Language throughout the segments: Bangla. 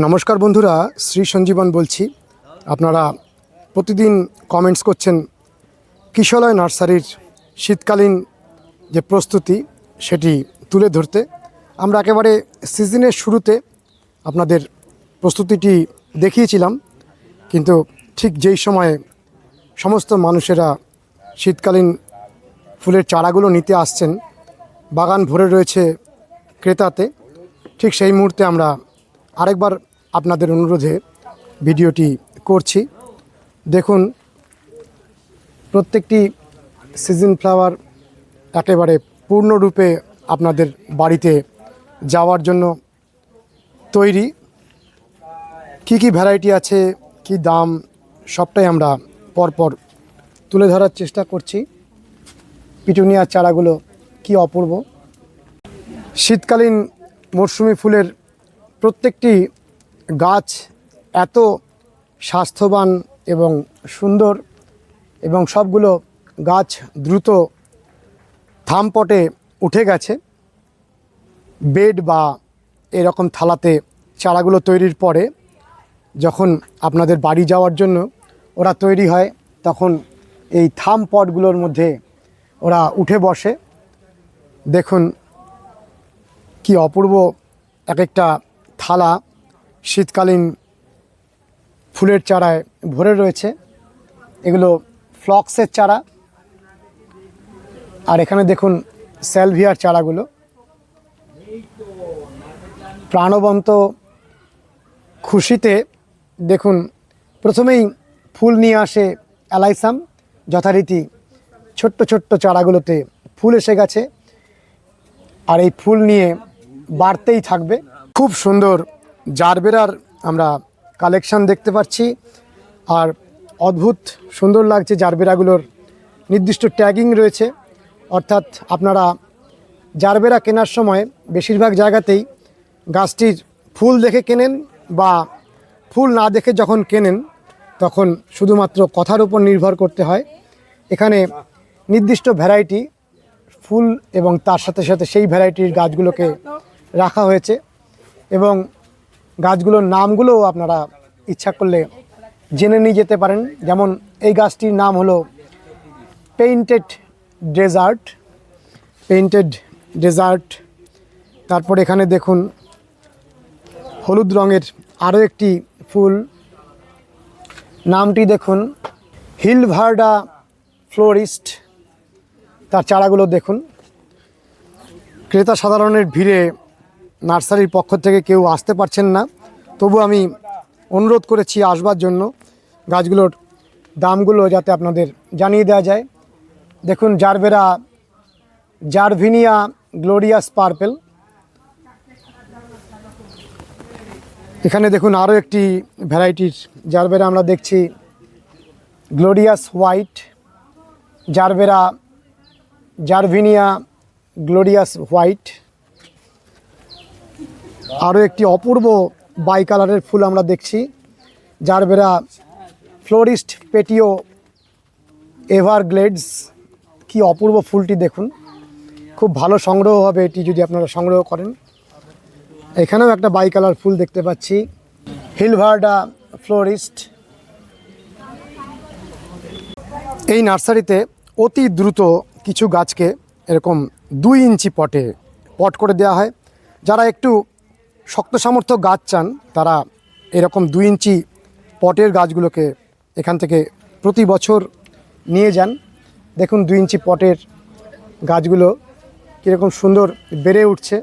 নমস্কার বন্ধুরা, শ্রী সঞ্জীবন বলছি। আপনারা প্রতিদিন কমেন্টস করছেন, কিশলয় নার্সারির শীতকালীন যে প্রস্তুতি, সেটি তুলে ধরতে। আমরা একেবারে সিজনের শুরুতে আপনাদের প্রস্তুতিটি দেখিয়েছিলাম, কিন্তু ঠিক যেই সময়ে সমস্ত মানুষেরা শীতকালীন ফুলের চারাগুলো নিতে আসছেন, বাগান ভরে রয়েছে ক্রেতাতে, ঠিক সেই মুহূর্তে আমরা আরেকবার আপনাদের অনুরোধে ভিডিওটি করছি। দেখুন, প্রত্যেকটি সিজন ফ্লাওয়ার একেবারে পূর্ণরূপে আপনাদের বাড়িতে যাওয়ার জন্য তৈরি। কি কি ভ্যারাইটি আছে, কি দাম, সবটাই আমরা পরপর তুলে ধরার চেষ্টা করছি। পিটুনিয়ার চারাগুলো কি অপূর্ব। শীতকালীন মরশুমি ফুলের প্রত্যেকটি গাছ এত স্বাস্থ্যবান এবং সুন্দর এবং সবগুলো গাছ দ্রুত থামপটে উঠে গেছে। বেড বা এরকম থালাতে চারাগুলো তৈরির পরে যখন আপনাদের বাড়ি যাওয়ার জন্য ওরা তৈরি হয়, তখন এই থাম পটগুলোর মধ্যে ওরা উঠে বসে। দেখুন কি অপূর্ব এক একটা থালা শীতকালীন ফুলের চারায় ভরে রয়েছে। এগুলো ফ্লক্সের চারা। আর এখানে দেখুন স্যালভিয়ার চারাগুলো। প্রাণবন্ত খুশিতে দেখুন প্রথমেই ফুল নিয়ে আসে অ্যালাইসাম যথারীতি ছোট্ট ছোট্ট চারাগুলোতে ফুল এসে গেছে। আর এই ফুল নিয়ে বাড়তেই থাকবে। খুব সুন্দর জারবেরার আমরা কালেকশন দেখতে পাচ্ছি। আর অদ্ভুত সুন্দর লাগছে জারবেরাগুলোর নির্দিষ্ট ট্যাগিং রয়েছে। অর্থাৎ আপনারা জারবেরা কেনার সময় বেশিরভাগ জায়গাতেই গাছটির ফুল দেখে কেনেন বা ফুল না দেখে যখন কেনেন তখন শুধুমাত্র কথার উপর নির্ভর করতে হয়। এখানে নির্দিষ্ট ভ্যারাইটি ফুল এবং তার সাথে সাথে সেই ভ্যারাইটির গাছগুলোকে রাখা হয়েছে। এবং গাছগুলোর নামগুলোও আপনারা ইচ্ছা করলে জেনে নিয়ে যেতে পারেন। যেমন এই গাছটির নাম হলো পেইন্টেড ডেজার্ট পেইন্টেড ডেজার্ট তারপর এখানে দেখুন, হলুদ রঙের আরও একটি ফুল। নামটি দেখুন হিলভার্ডা ফ্লোরিস্ট তার চারাগুলো দেখুন। ক্রেতা সাধারণের ভিড়ে নার্সারির পক্ষ থেকে কেউ আসতে পারছেন না। তবু আমি অনুরোধ করেছি আসবার জন্য। গাছগুলোর দামগুলো যাতে আপনাদের জানিয়ে দেওয়া যায়। দেখুন, জারবেরা, জারভিনিয়া গ্লোরিয়াস পার্পেল এখানে দেখুন আরও একটি ভ্যারাইটির জারবেরা আমরা দেখছি। গ্লোরিয়াস হোয়াইট, জারবেরা, জারভিনিয়া, গ্লোরিয়াস হোয়াইট। আরও একটি অপূর্ব বাই কালারের ফুল আমরা দেখছি জারবেরা ফ্লোরিস্ট পেটিও এভারগ্লেডস। কি অপূর্ব ফুলটি দেখুন। খুব ভালো সংগ্রহ হবে এটি যদি আপনারা সংগ্রহ করেন। এখানেও একটা বাই কালার ফুল দেখতে পাচ্ছি, হিলভার্ডা ফ্লোরিস্ট। এই নার্সারিতে অতি দ্রুত কিছু গাছকে এরকম দুই ইঞ্চি পটে, পট করে দেওয়া হয়। যারা একটু শক্ত সামর্থ্য গাছ চান, তারা এরকম দুই ইঞ্চি পটের গাছগুলোকে এখান থেকে প্রতি বছর নিয়ে যান। দেখুন দুই ইঞ্চি পটের গাছগুলো কীরকম সুন্দর বেড়ে উঠছে।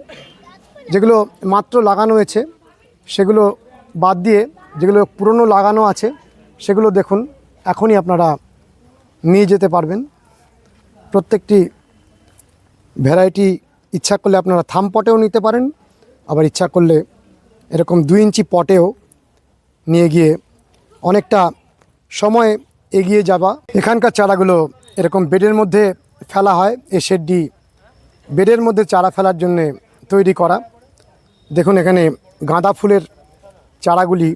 যেগুলো মাত্র লাগানো হয়েছে, সেগুলো বাদ দিয়ে যেগুলো পুরনো লাগানো আছে, সেগুলো দেখুন, এখনই আপনারা নিয়ে যেতে পারবেন। প্রত্যেকটি ভ্যারাইটি ইচ্ছা করলে আপনারা থাম পটেও নিতে পারেন। আবার ইচ্ছা করলে এরকম দুই ইঞ্চি পটেও নিয়ে গিয়ে অনেকটা সময় এগিয়ে যাবা। এখানকার চারাগুলো এরকম বেডের মধ্যে ফেলা হয় এই শেডটি বেডের মধ্যে চারা ফেলার জন্যে তৈরি করা। দেখুন এখানে গাঁদা ফুলের চারাগুলি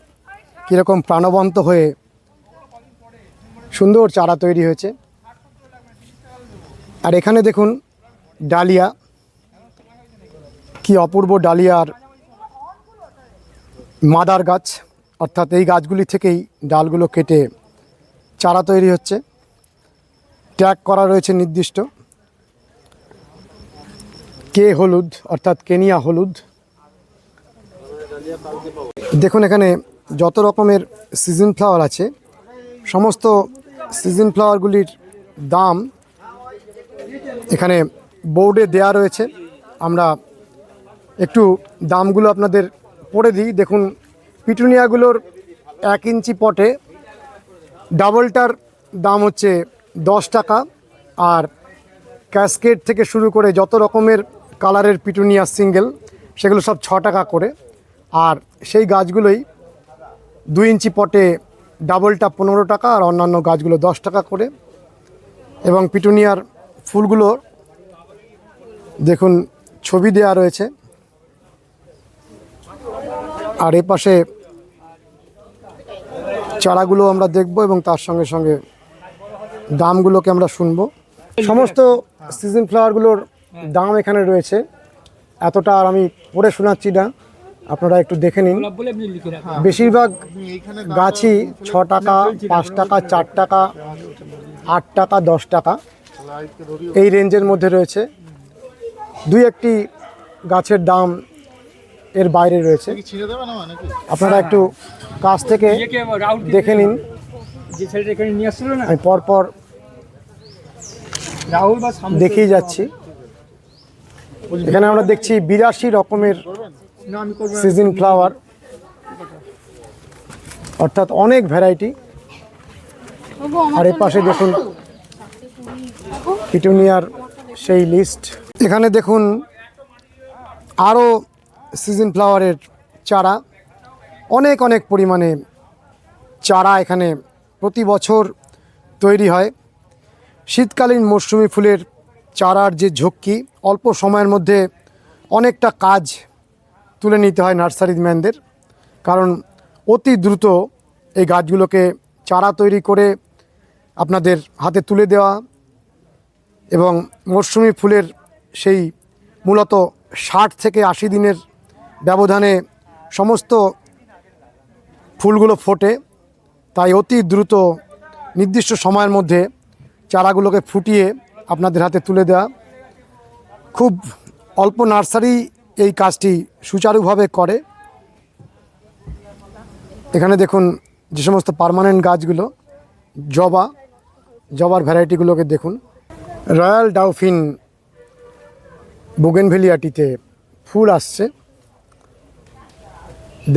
কীরকম প্রাণবন্ত হয়ে সুন্দর চারা তৈরি হয়েছে। আর এখানে দেখুন ডালিয়া কি অপূর্ব ডালিয়ার মাদার গাছ। অর্থাৎ এই গাছগুলি থেকেই ডালগুলো কেটে চারা তৈরি হচ্ছে। ট্যাগ করা রয়েছে নির্দিষ্ট। কে হলুদ, অর্থাৎ কেনিয়া হলুদ। দেখুন এখানে যত রকমের সিজন ফ্লাওয়ার আছে, সমস্ত সিজন ফ্লাওয়ারগুলির দাম এখানে বোর্ডে দেয়া রয়েছে। আমরা একটু দামগুলো আপনাদের পড়ে দিই। দেখুন, পিটুনিয়াগুলোর এক ইঞ্চি পটে ডাবলটার দাম হচ্ছে দশ টাকা আর ক্যাসকেট থেকে শুরু করে যত রকমের কালারের পিটুনিয়া সিঙ্গেল, সেগুলো সব ছ টাকা করে। আর সেই গাছগুলোই দুই ইঞ্চি পটে ডাবলটা পনেরো টাকা আর অন্যান্য গাছগুলো দশ টাকা করে। এবং পিটুনিয়ার ফুলগুলো দেখুন, ছবি দেওয়া রয়েছে। আর এ পাশে চারাগুলো আমরা দেখব এবং তার সঙ্গে সঙ্গে দামগুলোকে আমরা শুনব। সমস্ত সিজন ফ্লাওয়ারগুলোর দাম এখানে রয়েছে। এতটা আর আমি পড়ে শোনাচ্ছি না। আপনারা একটু দেখে নিন। বেশিরভাগ গাছই ছ টাকা, পাঁচ টাকা, চার টাকা, আট টাকা, দশ টাকা এই রেঞ্জের মধ্যে রয়েছে। দুই একটি গাছের দাম এর বাইরে রয়েছে। আপনারা একটু কাছ থেকে দেখে নিন। আমি পরপর দেখিয়ে যাচ্ছি। এখানে আমরা দেখছি বিরাশি রকমের। Season flower. অর্থাৎ অনেক ভ্যারাইটি আর এর পাশে দেখুন পিটুনিয়ার সেই লিস্ট এখানে দেখুন আরও সিজন ফ্লাওয়ারের চারা, অনেক অনেক পরিমাণে চারা এখানে প্রতি বছর তৈরি হয়। শীতকালীন মরশুমি ফুলের চারার যে ঝক্কি, অল্প সময়ের মধ্যে অনেকটা কাজ তুলে নিতে হয় নার্সারি ম্যানদের, কারণ অতি দ্রুত এই গাছগুলোকে চারা তৈরি করে আপনাদের হাতে তুলে দেওয়া এবং মরশুমি ফুলের সেই মূলত ষাট থেকে আশি দিনের ব্যবধানে সমস্ত ফুলগুলো ফোটে, তাই অতি দ্রুত নির্দিষ্ট সময়ের মধ্যে চারাগুলোকে ফুটিয়ে আপনাদের হাতে তুলে দেওয়া। খুব অল্প নার্সারি এই কাজটি সুচারুভাবে করে। এখানে দেখুন যে সমস্ত পার্মানেন্ট গাছগুলো, জবা, জবার ভ্যারাইটিগুলোকে দেখুন। রয়্যাল ডাউফিন বুগেনভেলিয়াটিতে ফুল আসছে।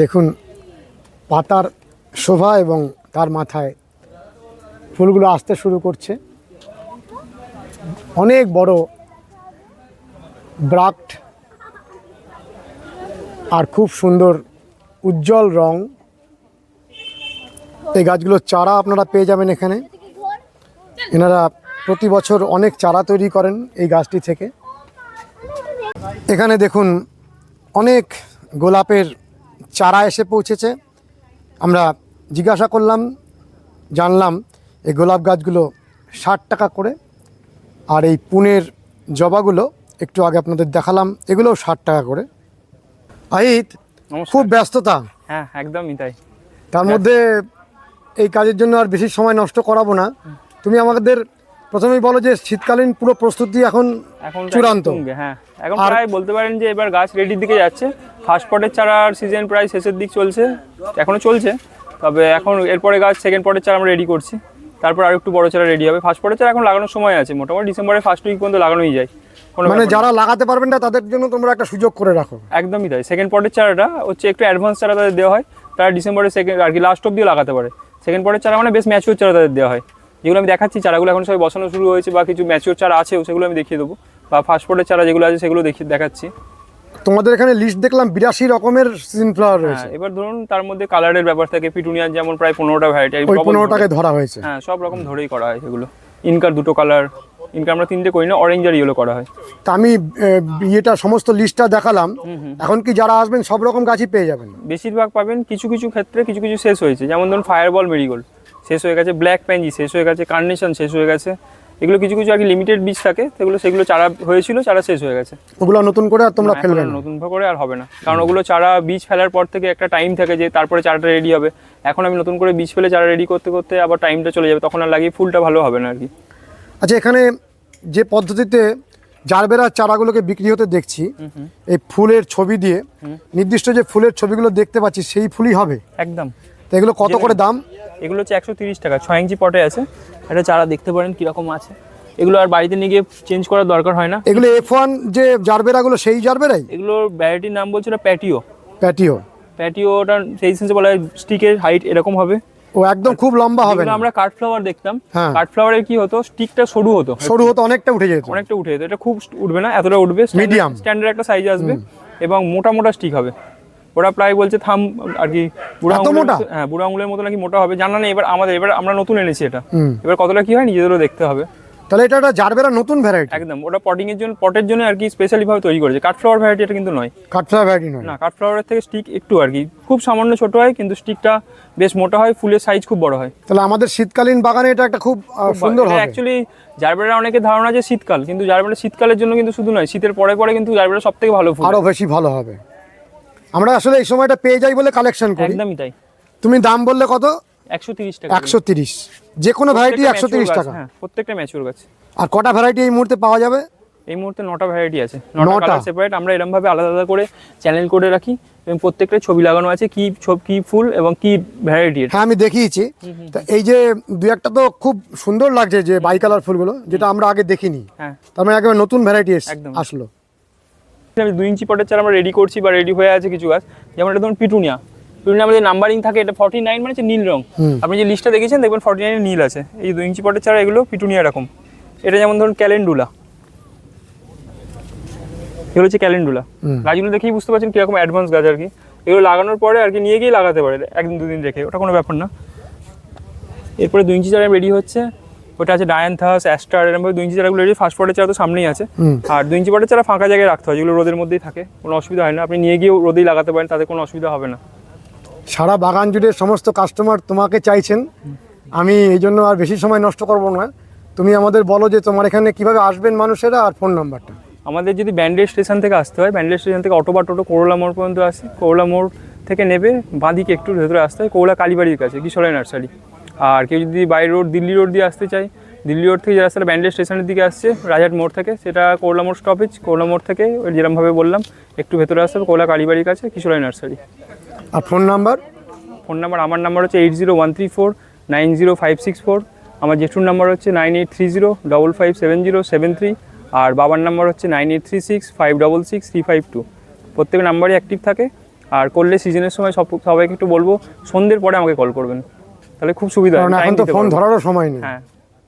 দেখুন, পাতার শোভা এবং তার মাথায় ফুলগুলো আসতে শুরু করছে। অনেক বড় ব্রাক্ট আর খুব সুন্দর উজ্জ্বল রং। এই গাছগুলোর চারা আপনারা পেয়ে যাবেন এখানে। এনারা প্রতি বছর অনেক চারা তৈরি করেন এই গাছটি থেকে। এখানে দেখুন, অনেক গোলাপের চারা এসে পৌঁছেছে। আমরা জিজ্ঞাসা করলাম জানলাম এই গোলাপ গাছগুলো ষাট টাকা করে আর এই পুনের জবাগুলো একটু আগে আপনাদের দেখালাম এগুলোও ষাট টাকা করে। আহিত খুব ব্যস্ততা। হ্যাঁ একদমই তাই। তার মধ্যে এই কাজের জন্য আর বেশি সময় নষ্ট করাবো না। তুমি আমাদের প্রথমেই বলো যে শীতকালীন পুরো প্রস্তুতি এখন এখন চূড়ান্ত। হ্যাঁ। এখন প্রায় বলতে পারেন যে এবার গাছ রেডির দিকে যাচ্ছে। ফার্স্ট পটের চারার সিজন প্রায় শেষের দিক চলছে। এখনও চলছে। তবে এখন এরপরে গাছ সেকেন্ড পটের চারা আমরা রেডি করছি। তারপর আর একটু বড় চারা রেডি হবে। ফার্স্ট পটের চারা এখন লাগানোর সময় আছে। মোটামুটি ডিসেম্বরের ফার্স্ট উইক পর্যন্ত লাগানোই যায়। মানে যারা লাগাতে পারবেন না তাদের জন্য তোমরা একটা সুযোগ করে রাখো। একদমই তাই। সেকেন্ড পটের চারাটা হচ্ছে একটু অ্যাডভান্স চারা তাদের দেওয়া হয়। তারা ডিসেম্বরের সেকেন্ড আর কি লাস্ট অব্দিও লাগাতে পারে। সেকেন্ড পটের চারা মানে বেশ ম্যাচিওর চারা তাদের দেওয়া হয়। যেগুলো আমি দেখাচ্ছি চারাগুলো এখন সবাই বসানো শুরু হয়েছে বা কিছু ম্যাচিওর চারা আছেও সেগুলো আমি দেখিয়ে দেবো। বা ফাস্টফুডের চারা যেগুলো আছে সেগুলো দেখিয়ে দেখাচ্ছি। তোমাদের এখানে লিস্ট দেখলাম বিরাশি রকমের সিজন ফ্লাওয়ার রয়েছে। হ্যাঁ এবার ধরুন তার মধ্যে কালারের ব্যাপার থাকে পিটুনিয়ার যেমন প্রায় পনেরোটা ভ্যারাইটি ওই পনেরো টাকায় ধরা হয়েছে। হ্যাঁ সব রকম ধরেই করা হয় সেগুলো। ইনকার দুটো কালার ইনকার আমরা তিনটে করি না অরেঞ্জ আর ইয়েলো করা হয়। তা আমি ইয়েটা সমস্ত লিস্টটা দেখালাম। এখন কি যারা আসবেন সব রকম গাছই পেয়ে যাবেন? বেশিরভাগ পাবেন কিছু কিছু ক্ষেত্রে কিছু কিছু শেষ হয়েছে। যেমন ধরুন ফায়ারবল মেরিগোল্ড শেষ হয়ে গেছে ব্ল্যাক প্যাঞ্জি শেষ হয়ে গেছে কার্নেশন শেষ হয়ে গেছে। এগুলো কিছু কিছু আর কি লিমিটেড বীজ থাকে সেগুলো সেগুলো চারা হয়েছিল চারা শেষ হয়ে গেছে। ওগুলো নতুন করে আর তোমরা ফেলবে না? নতুন করে আর হবে না। কারণ ওগুলো চারা বীজ ফেলার পর থেকে একটা টাইম থাকে যে তারপরে চারাটা রেডি হবে। এখন আমি নতুন করে বীজ ফেলে চারা রেডি করতে করতে আবার টাইমটা চলে যাবে তখন আর লাগিয়ে ফুলটা ভালো হবে না আর কি। আচ্ছা এখানে যে পদ্ধতিতে জারবেরা চারাগুলোকে বিক্রি হতে দেখছি এই ফুলের ছবি দিয়ে নির্দিষ্ট যে ফুলের ছবিগুলো দেখতে পাচ্ছি সেই ফুলই হবে? একদম। তো এগুলো কত করে দাম? এগুলো হচ্ছে একশো তিরিশ টাকা। ছয় ইঞ্চি পটে আছে। একটা চারা দেখতে পারেন কীরকম আছে। এগুলো আর বাড়িতে নিয়ে গিয়ে চেঞ্জ করার দরকার হয় না। এগুলো এফ ওয়ান যে জারবেরাগুলো সেই জারবেরাই? এগুলোর ভ্যারাইটির নাম বলছিল প্যাটিও প্যাটিও প্যাটিওটা সেই সেন্সে বলা হয় স্টিকের হাইট এরকম হবে। ও একদম খুব লম্বা হবে না? আমরা কাঠ ফ্লাওয়ার দেখতাম। হ্যাঁ। কাঠ ফ্লাওয়ারের কি হতো? স্টিকটা সরু হতো। সরু হতো অনেকটা উঠে যেত। অনেকটা উঠে যেত। এটা খুব উঠবে না এতটা উঠবে। Medium. স্ট্যান্ডার্ড একটা সাইজ আসবে। এবং মোটা মোটা স্টিক হবে। ওরা প্রায় বলছে থাম আর কি বুড়া আঙুলের হ্যাঁ বুড়ো আঙুলের মতো নাকি মোটা হবে জানা নেই এবার আমাদের এবার আমরা নতুন এনেছি এটা। এবার কতটা কি হয় নিজেদেরও দেখতে হবে। তাহলে এটা একটা জারবেরা নতুন ভ্যারাইটি একদম ওটা পটিং এর জন্য পটের জন্য আর কি স্পেশালি ভাবে তৈরি করেছে। কাঠ ফ্লাওয়ার ভ্যারাইটি এটা কিন্তু নয়। কাঠফ্লাওয়ার ভ্যারাইটি নয়। না ফ্লাওয়ারের থেকে স্টিক একটু আর কি খুব সামান্য ছোট হয় কিন্তু স্টিকটা বেশ মোটা হয় ফুলের সাইজ খুব বড় হয়। তাহলে আমাদের শীতকালীন বাগানে এটা একটা খুব সুন্দর হবে। অ্যাকচুয়ালি জারবেরা অনেকে ধারণা যে শীতকাল কিন্তু জারবেরা শীতকালের জন্য কিন্তু শুধু নয় শীতের পরে পরে কিন্তু জারবেরা সব থেকে ভালো ফুল। আরও বেশি ভালো হবে। আমরা আসলে এই সময়টা পেয়ে যাই বলে কালেকশন করি। একদমই তাই। তুমি দাম বললে কত? একশো তিরিশ টাকা। একশো তিরিশ। যে কোনো ভ্যারাইটি প্রত্যেকটা একশো mature তিরিশ গাছ, টাকা। হ্যাঁ প্রত্যেকটা ম্যাচিওর গাছ। আর কটা ভ্যারাইটি এই মুহূর্তে পাওয়া যাবে? এই মুহূর্তে নটা ভ্যারাইটি আছে। নটা সেপারেট আমরা এরকম ভাবে আলাদা আলাদা করে চ্যানেল করে রাখি এবং প্রত্যেকটা ছবি লাগানো আছে কি ছবি কি ফুল এবং কি ভ্যারাইটি হ্যাঁ আমি দেখিয়েছি। তা এই যে দু একটা তো খুব সুন্দর লাগছে যে বাই কালার ফুলগুলো যেটা আমরা আগে দেখিনি। হ্যাঁ। তার মানে একেবারে নতুন ভ্যারাইটি একদম। আসলো। আমি দুই ইঞ্চি পটের চারা আমরা রেডি করছি বা রেডি হয়ে আছে কিছু গাছ। যেমন এটা ধরুন পিটুনিয়া। পিটুনিয়া আমাদের নাম্বারিং থাকে এটা ফর্টি নাইন মানে নীল রং। আপনি যে লিস্টটা দেখেছেন দেখবেন ফর্টি নাইনে নীল আছে। এই দুই ইঞ্চি পটের চারা এগুলো পিটুনিয়া এরকম। এটা যেমন ধরুন ক্যালেন্ডুলা এগুলো হচ্ছে ক্যালেন্ডুলা। গাছগুলো দেখেই বুঝতে পারছেন কীরকম অ্যাডভান্স গাছ আর কি। এগুলো লাগানোর পরে আর কি নিয়ে গিয়ে লাগাতে পারে। একদিন দুদিন রেখে। ওটা কোনো ব্যাপার না। এরপরে দুই ইঞ্চি চারা রেডি হচ্ছে। ওটা আছে ডায়ান্থাস অ্যাস্টার এরকম দুই ইঞ্চি চারাগুলো রেডি ফার্স্ট পটের চারা তো সামনেই আছে। আর দুই ইঞ্চি পটের চারা ফাঁকা জায়গায় রাখতে হয় যেগুলো রোদের মধ্যেই থাকে। কোনো অসুবিধা হয় না। আপনি নিয়ে গিয়েও রোদেই লাগাতে পারেন তাতে কোনো অসুবিধা হবে না। সারা বাগান জুড়ে সমস্ত কাস্টমার তোমাকে চাইছেন। আমি এই জন্য আর বেশি সময় নষ্ট করব না। তুমি আমাদের বলো যে তোমার এখানে কীভাবে আসবেন মানুষেরা আর ফোন নাম্বারটা আমাদের যদি ব্যান্ডেল স্টেশন থেকে আসতে হয় ব্যান্ডেল স্টেশন থেকে অটো বা টোটো করোলা মোড় পর্যন্ত আসে। করোলা মোড় থেকে নেবে বাঁদিকে একটু ভেতরে আসতে হয়। করোলা কালীবাড়ির কাছে কিশোরাই নার্সারি। আর কেউ যদি বাই রোড দিল্লি রোড দিয়ে আসতে চায় দিল্লি রোড থেকে যে রাস্তাটা ব্যান্ডেল স্টেশনের দিকে আসছে রাজাট মোড় থেকে সেটা করোলা মোড় স্টপেজ করোলা মোড় থেকে ওই যেরমভাবে বললাম একটু ভেতরে আসতে হবে করোলা কালীবাড়ির কাছে কিশোরাই নার্সারি। আর ফোন নাম্বার? ফোন নাম্বার আমার নাম্বার হচ্ছে eight zero one three four nine zero five six four আমার জেঠুর নাম্বার হচ্ছে nine eight three zero double five seven zero seven three আর বাবার নাম্বার হচ্ছে nine eight three six five double six three five two. প্রত্যেক নাম্বারই অ্যাক্টিভ থাকে আর করলে সিজনের সময় সব সবাইকে একটু বলব সন্ধ্যের পরে আমাকে কল করবেন। তাহলে খুব সুবিধা কারণ হয়, এখন তো ফোন ধরারও সময় নেই। হ্যাঁ।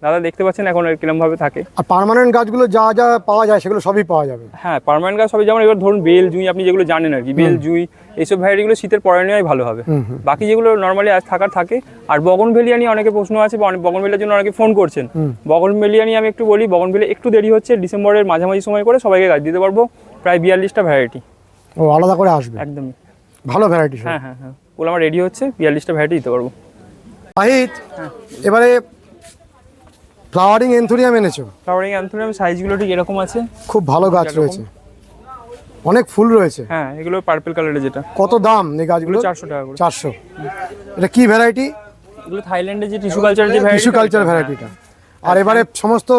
দাদা দেখতে পাচ্ছেন এখন কিরমভাবে থাকে? আর পার্মানেন্ট গাছগুলো যা যা পাওয়া যায় সেগুলো সবই পাওয়া যাবে। হ্যাঁ পার্মানেন্ট গাছ সবই যেমন এবার ধরুন বেল জুঁই আপনি যেগুলো জানেন আর কি বেল জুঁই এইসব ভ্যারাইটিগুলো শীতের পরে নেওয়াই ভালো হবে। বাকি যেগুলো নর্মালি আজ থাকার থাকে আর বগনভেলিয়া নিয়ে অনেকে প্রশ্ন আছে বা অনেক বগনভেলিয়ার জন্য অনেকে ফোন করছেন। বগন বগনভেলিয়া নিয়ে আমি একটু বলি বগনভেলিয়া একটু দেরি হচ্ছে ডিসেম্বরের মাঝামাঝি সময় করে সবাইকে গাছ দিতে পারব প্রায় বিয়াল্লিশটা ভ্যারাইটি। ও আলাদা করে আসবে? একদমই। ভালো ভ্যারাইটি হ্যাঁ হ্যাঁ হ্যাঁ। ওগুলো আমার রেডি হচ্ছে বিয়াল্লিশটা ভ্যারাইটি দিতে পারব। হ্যাঁ। এবারে ফ্লাওয়ারিং এনথুরিয়াম এনেছো। ফ্লাওয়ারিং অ্যান্থোনিয়াম সাইজগুলো ঠিক এরকম আছে? খুব ভালো গাছ রয়েছে। অনেক ফুল রয়েছে। হ্যাঁ এগুলো পার্পল কালারের যেটা। কত দাম এই গাছগুলো? চারশো টাকা করে। চারশো। এটা কি ভ্যারাইটি এগুলো থাইল্যান্ডের যে টিস্যু কালচার যে টিস্যু কালচার ভ্যারাইটিটা আর এবারে সমস্ত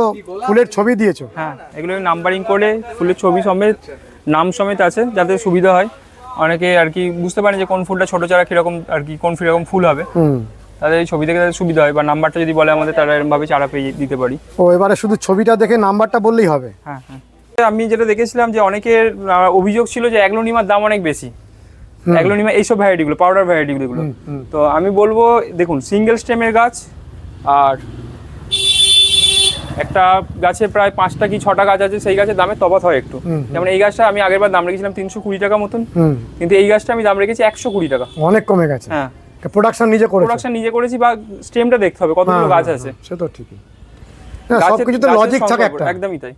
ফুলের ছবি দিয়েছ। হ্যাঁ এগুলো নাম্বারিং করে ফুলের ছবি সমেত নাম সমেত আছে যাতে সুবিধা হয়। অনেকে আর কি বুঝতে পারে যে কোন ফুলটা ছোট চারা কীরকম আর কি কোন কীরকম ফুল হবে। তাদের এই ছবি দেখে তাদের সুবিধা হয় বা নাম্বারটা যদি বলে আমাদের তারা এরকমভাবে চারা পেয়ে দিতে পারি। ও এবারে শুধু ছবিটা দেখে নাম্বারটা বললেই হবে? হ্যাঁ হ্যাঁ। আমি যেটা দেখেছিলাম যে অনেকের অভিযোগ ছিল যে অ্যাগ্লোনিমার দাম অনেক বেশি। অ্যাগ্লোনিমা এইসব ভ্যারাইটিগুলো পাউডার ভ্যারাইটিগুলো তো আমি বলব দেখুন সিঙ্গেল স্টেমের গাছ আর একটা গাছে প্রায় পাঁচটা কি ছটা গাছ আছে সেই গাছের দামে তফাৎ হয় একটু। যেমন এই গাছটা আমি আগের বার দাম রেখেছিলাম তিনশো কুড়ি টাকা মতন। কিন্তু এই গাছটা আমি দাম রেখেছি একশো কুড়ি টাকা। অনেক কমে গেছে। হ্যাঁ। প্রোডাকশন নিজে করেছ। প্রোডাকশন নিজে করেছি বা স্টেমটা দেখতে হবে কতগুলো হ্যাঁ, গাছ হ্যাঁ, আছে। হ্যাঁ, সে তো ঠিকই। হ্যাঁ সবকিছু তো লজিক থাকে একটা। একদমই তাই।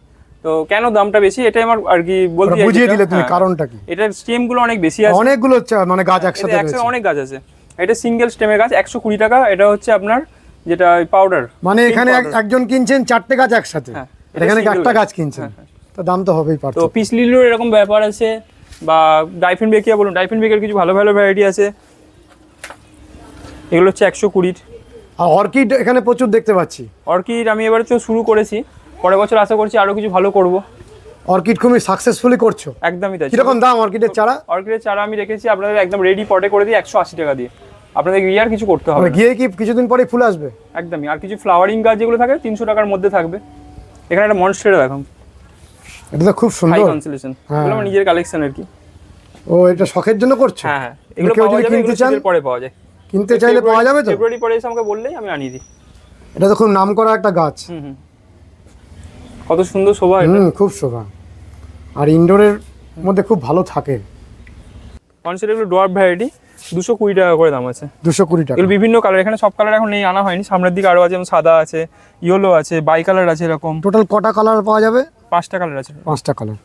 তো কেন দামটা বেশি? এটাই আমার আর কি বলতে বুঝিয়ে। দিলে তুমি হ্যাঁ। কারণটা কি? এটার স্টেমগুলো অনেক বেশি আছে। অনেকগুলো মানে গাছ একসাথে একসাথে অনেক গাছ আছে। এটা সিঙ্গেল স্টেমের গাছ একশো কুড়ি টাকা এটা হচ্ছে আপনার যেটা পাউডার মানে এখানে একজন কিনছেন চারটে গাছ একসাথে। হ্যাঁ, এখানে একটা গাছ। কিনছেন? তো দাম তো হবেই তো পারতো পিস লিলির এরকম ব্যাপার আছে বা ডাইফিন বেকিয়া বলুন ডাইফিন বেকের কিছু ভালো ভালো ভ্যারাইটি আছে। এগুলো হচ্ছে একশো কুড়ির। আর অর্কিড এখানে প্রচুর দেখতে পাচ্ছি। অর্কিড আমি এবারে তো শুরু করেছি। পরের বছর আশা করছি আরও কিছু ভালো করব। অর্কিড খুবই সাকসেসফুলি করছ। একদমই তাই। কীরকম দাম অর্কিডের চারা? অর্কিডের চারা আমি রেখেছি আপনাদের একদম রেডি পটে করে দিই একশো আশি টাকা দিয়ে। আপনাদের গিয়ে আর কিছু করতে হবে। মানে গিয়ে কি কিছুদিন পরে ফুল আসবে? একদমই। আর কিছু ফ্লাওয়ারিং গাছ যেগুলো থাকে তিনশো টাকার মধ্যে থাকবে। এখানে একটা মনস্টার দেখুন এটা তো খুব হাই সুন্দর কনসেলেশন হ্যাঁ। এগুলো আমার নিজের কালেকশন আর কি। ও এটা শখের জন্য করছ? হ্যাঁ হ্যাঁ। এগুলো পাওয়া যাবে কিনতে চান? পরে পাওয়া যায়। কিনতে চাইলে পাওয়া যাবে তো? ফেব্রুয়ারি পরে এসে আমাকে বললেই আমি আনিয়ে দিই। এটা তো খুব নাম করা একটা গাছ। হুম হুম। কত সুন্দর শোভা এটা। হুম খুব শোভা। আর ইনডোরের মধ্যে খুব ভালো থাকে। মানুষের এগুলো ডোয়ার ভ্যারাইটি দুশো কুড়ি টাকা করে দাম আছে। দুশো কুড়ি টাকা। এগুলো বিভিন্ন কালার এখানে সব কালার এখন নেই আনা হয়নি। সামনের দিকে আরও আছে যেমন সাদা আছে ইয়েলো আছে বাই কালার আছে এরকম। টোটাল কটা কালার পাওয়া যাবে? পাঁচটা কালার আছে। পাঁচটা কালার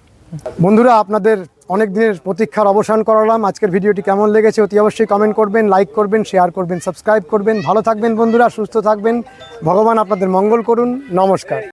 বন্ধুরা আপনাদের অনেক দিনের প্রতীক্ষার অবসান করালাম। আজকের ভিডিওটি কেমন লেগেছে অতি অবশ্যই কমেন্ট করবেন লাইক করবেন শেয়ার করবেন সাবস্ক্রাইব করবেন। ভালো থাকবেন বন্ধুরা, সুস্থ থাকবেন। ভগবান আপনাদের মঙ্গল করুন। নমস্কার।